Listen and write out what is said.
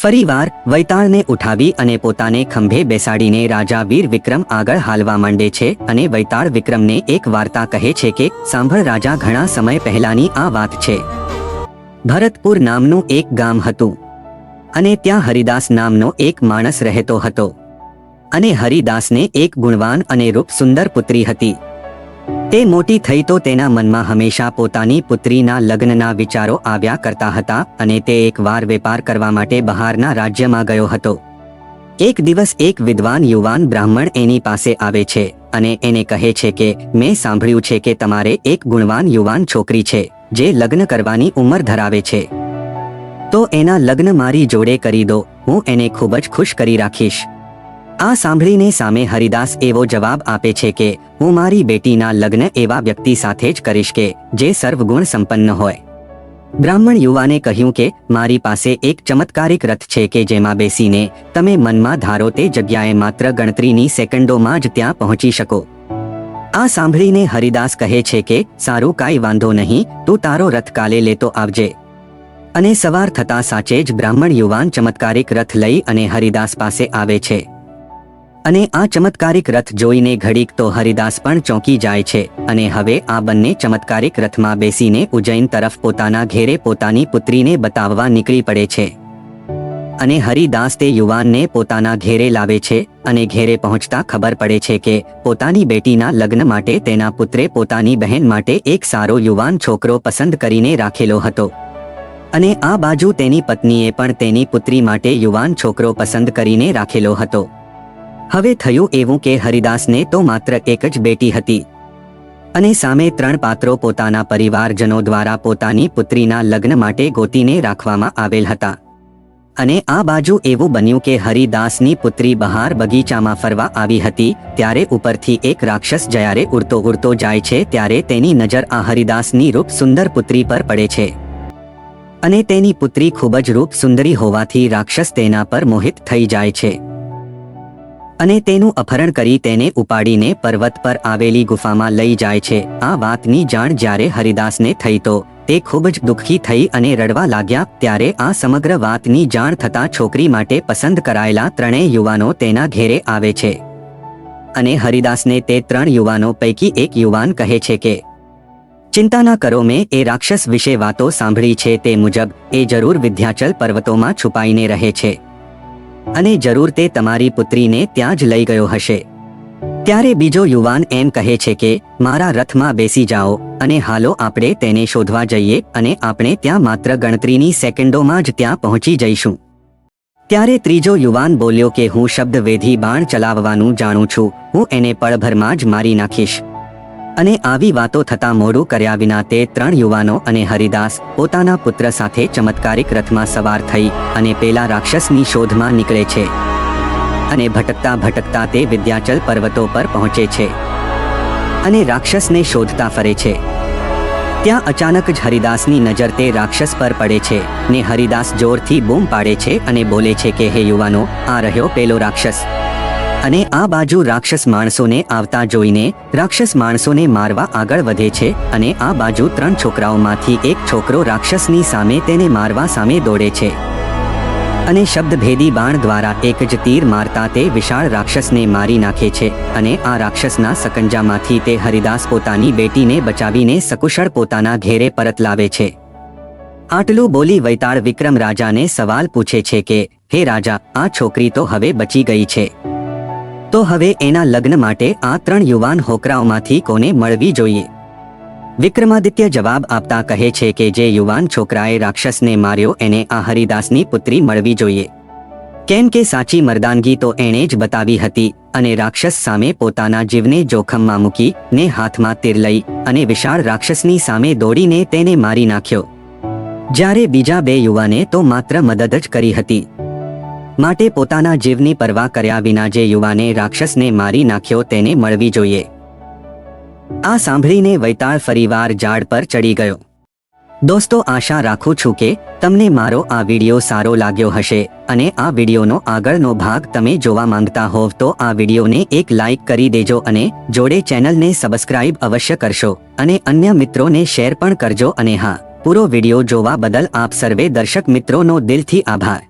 ફરીવાર વૈતાળને ઉઠાવી અને પોતાને ખંભે બેસાડીને રાજા વીર વિક્રમ આગળ હાલવા માંડે છે અને વૈતાળ વિક્રમને એક વાર્તા કહે છે કે, સાંભળ રાજા, ઘણા સમય પહેલાની આ વાત છે. ભરતપુર નામનું એક ગામ હતું અને ત્યાં હરિદાસ નામનો એક માણસ રહેતો હતો. અને હરિદાસને એક ગુણવાન અને રૂપ સુંદર પુત્રી હતી. તે મોટી થઈ તો તેના મનમાં હંમેશા પોતાની પુત્રીના લગ્નના વિચારો આવ્યા કરતા હતા અને તે એકવાર વેપાર કરવા માટે બહારના રાજ્યમાં ગયો હતો. એક દિવસ એક વિદ્વાન યુવાન બ્રાહ્મણ એની પાસે આવે છે અને એને કહે છે કે, મેં સાંભળ્યું છે કે તમારે એક ગુણવાન યુવાન છોકરી છે, જે લગ્ન કરવાની ઉંમર ધરાવે છે. તો એના લગ્ન મારી જોડે કરી દો, હું એને ખૂબ જ ખુશ કરી રાખીશ. આ સાંભળીને સામે હરિદાસ એવો જવાબ આપે છે કે, હું મારી બેટીના લગ્ન એવા વ્યક્તિ સાથે જ કરીશ કે, જે સર્વગુણ સંપન્ન હોય. બ્રાહ્મણ યુવાને કહ્યું કે, મારી પાસે એક ચમત્કારિક રથ છે કે જેમાં બેસીને તમે મનમાં ધારો તે જગ્યાએ માત્ર ગણતરીની સેકન્ડોમાં જ ત્યાં પહોંચી શકો. આ સાંભળીને હરિદાસ કહે છે કે, સારું, કાંઈ વાંધો નહીં, તું તારો રથ કાલે લેતો આવજે. અને સવાર થતા સાચે જ બ્રાહ્મણ યુવાન ચમત્કારિક રથ લઈ અને હરિદાસ પાસે આવે છે. અને આ ચમત્કારિક રથ જોઈને ઘડીક તો હરિદાસ પણ ચોંકી જાય છે અને હવે આ બંને ચમત્કારિક રથમાં બેસીને ઉજ્જૈન તરફ પોતાના ઘેરે પોતાની પુત્રીને બતાવવા નીકળી પડે છે. અને હરિદાસ તે યુવાનને પોતાના ઘેરે લાવે છે અને ઘેરે પહોંચતા ખબર પડે છે કે પોતાની બેટીના લગ્ન માટે તેના પુત્રે પોતાની બહેન માટે એક સારો યુવાન છોકરો પસંદ કરીને રાખેલો હતો. અને આ બાજુ તેની પત્નીએ પણ તેની પુત્રી માટે યુવાન છોકરો પસંદ કરીને રાખેલો હતો. હવે થયું એવું કે હરિદાસને તો માત્ર એક જ બેટી હતી. અને સામે ત્રણ પાત્રો પોતાના પરિવારજનો દ્વારા પોતાની પુત્રીના લગ્ન માટે ગોતીને રાખવામાં આવેલ હતા. અને આ બાજુ એવું બન્યું કે હરિદાસની પુત્રી બહાર બગીચામાં ફરવા આવી હતી, ત્યારે ઉપરથી એક રાક્ષસ જ્યારે ઉડતો ઉડતો જાય છે, ત્યારે તેની નજર આ હરિદાસની રૂપ સુંદર પુત્રી પર પડે છે. અને તેની પુત્રી ખૂબ જ રૂપ સુંદરી હોવાથી રાક્ષસ તેના પર મોહિત થઈ જાય છે. અને તેનું અપહરણ કરી તેને ઉપાડીને પર્વત પર આવેલી ગુફામાં લઈ જાય છે. આ વાતની જાણ જ્યારે હરિદાસને થઈ તો તે ખૂબ જ દુઃખી થઈ અને રડવા લાગ્યા. ત્યારે આ સમગ્ર વાતની જાણ થતાં છોકરી માટે પસંદ કરાયેલા ત્રણેય યુવાનો તેના ઘેરે આવે છે. અને હરિદાસને તે ત્રણ યુવાનો પૈકી એક યુવાન કહે છે કે, ચિંતા ના કરો, મેં એ રાક્ષસ વિશે વાતો સાંભળી છે. તે મુજબ એ જરૂર વિદ્યાચલ પર્વતોમાં છુપાઈને રહે છે. અને જરૂર તે તમારી પુત્રીને ત્યાં જ લઈ ગયો હશે. ત્યારે બીજો યુવાન એમ કહે છે કે, મારા રથમાં બેસી જાઓ અને હાલો આપણે તેને શોધવા જઈએ અને આપણે ત્યાં માત્ર ગણતરીની સેકન્ડોમાં જ ત્યાં પહોંચી જઈશું. ત્યારે ત્રીજો યુવાન બોલ્યો કે, હું શબ્દવેધી બાણ ચલાવવાનું જાણું છું. હું એને પળભરમાં જ મારી નાખીશ. અને આવી વાતો થતા મોડું કર્યા વિના તે ત્રણ યુવાનો અને હરિદાસ પોતાના પુત્ર સાથે ચમત્કારિક રથમાં સવાર થઈ અને પેલા રાક્ષસની શોધમાં નીકળે છે અને ભટકતા ભટકતા તે વિદ્યાચલ પર્વતો પર પહોંચે છે અને રાક્ષસને શોધતા ફરે છે. ત્યાં અચાનક જ હરિદાસની નજર તે રાક્ષસ પર પડે છે ને હરિદાસ જોરથી બૂમ પાડે છે અને બોલે છે કે, હે યુવાનો, આ રહ્યો પેલો રાક્ષસ. અને આ બાજુ રાક્ષસ માણસોને આવતા જોઈને રાક્ષસ માણસોને મારવા આગળ વધે છે અને આ બાજુ ત્રણ છોકરાઓમાંથી એક છોકરો રાક્ષસની સામે તેને મારવા સામે દોડે છે. અને શબ્દભેદી બાણ દ્વારા એક જ તીર મારતા તે વિશાળ રાક્ષસને મારી નાખે છે અને આ રાક્ષસના સકંજામાંથી તે હરિદાસ પોતાની બેટીને બચાવીને સકુશળ પોતાના ઘેરે પરત લાવે છે. આટલું બોલી વૈતાળ વિક્રમ રાજાને સવાલ પૂછે છે કે, હે રાજા, આ છોકરી તો હવે બચી ગઈ છે. તો હવે એના લગ્ન માટે આ ત્રણ યુવાન હોકરાઓમાંથી કોને મળવી જોઈએ? વિક્રમાદિત્ય જવાબ આપતા કહે છે કે જે યુવાન છોકરાએ રાક્ષસને માર્યો એને આ હરિદાસની પુત્રી મળવી જોઈએ. કેમ કે સાચી મરદાનગી તો એણે જ બતાવી હતી અને રાક્ષસ સામે પોતાના જીવને જોખમમાં મૂકી ને હાથમાં તીર લઈ અને વિશાળ રાક્ષસની સામે દોડીને તેને મારી નાખ્યો. જ્યારે બીજા બે યુવાને તો માત્ર મદદ જ કરી હતી. માટે પોતાના જીવની પરવા કર્યા વિના જે યુવાને રાક્ષસને મારી નાખ્યો તેને મળવી જોઈએ. આ સાંભળીને વૈતાળ ફરીવાર ઝાડ પર ચડી ગયો. દોસ્તો, આશા રાખું છું કે તમને મારો આ વિડિયો સારો લાગ્યો હશે અને આ વિડિયોનો આગળનો ભાગ તમે જોવા માંગતા હોવ તો આ વિડીયોને એક લાઈક કરી દેજો અને જોડે ચેનલને સબસ્ક્રાઇબ અવશ્ય કરશો અને અન્ય મિત્રોને શેર પણ કરજો. અને હા, પૂરો વિડિયો જોવા બદલ આપ સર્વે દર્શક મિત્રોનો દિલથી આભાર.